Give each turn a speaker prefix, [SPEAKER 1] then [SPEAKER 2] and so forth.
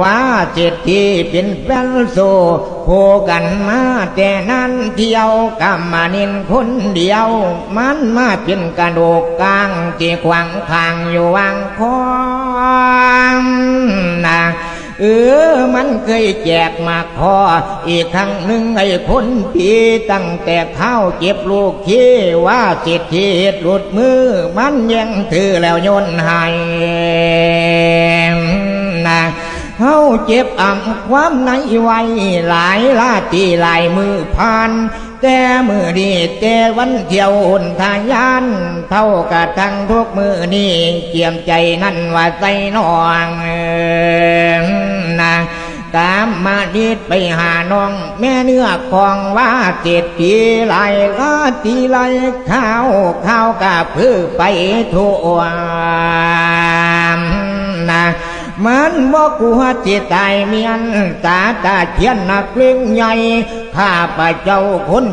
[SPEAKER 1] ว่าเจตที่เป็นแฟนโซโพกันมาแต่นั้นเที่ยวกำมานินคนเดียว มันมาเป็นกระดูกกลางที่ขวางทางอยู่วางคองนะเออ มันเคยแจกมาคอ อีกครั้งหนึ่งไอ้คนปีตั้งแต่เข้าเจ็บลูกขี้ว่าเศรษฐีหลุดมือ มันยังถือแล้วยนห้นะ เฮาเจ็บอ่ำความในไว้หลายลาตีหลายมือผ่าน แต่มือดีแต่วันเที่ยวหุ่นทายานเท่ากับทั้งทุกมือนี่เจียมใจนั่นว่าใจนองนะตามมาดีดไปหาน้อง แม่เนื้อของว่าเจ็ดปีไหลลาตีไหลข้าวข้าวกับพือไปทั่ว มันบอกลัว่าจิตตายเมียนตาตาเทียนนักเลี้ยงใหญ่ข้าพระเจ้าคน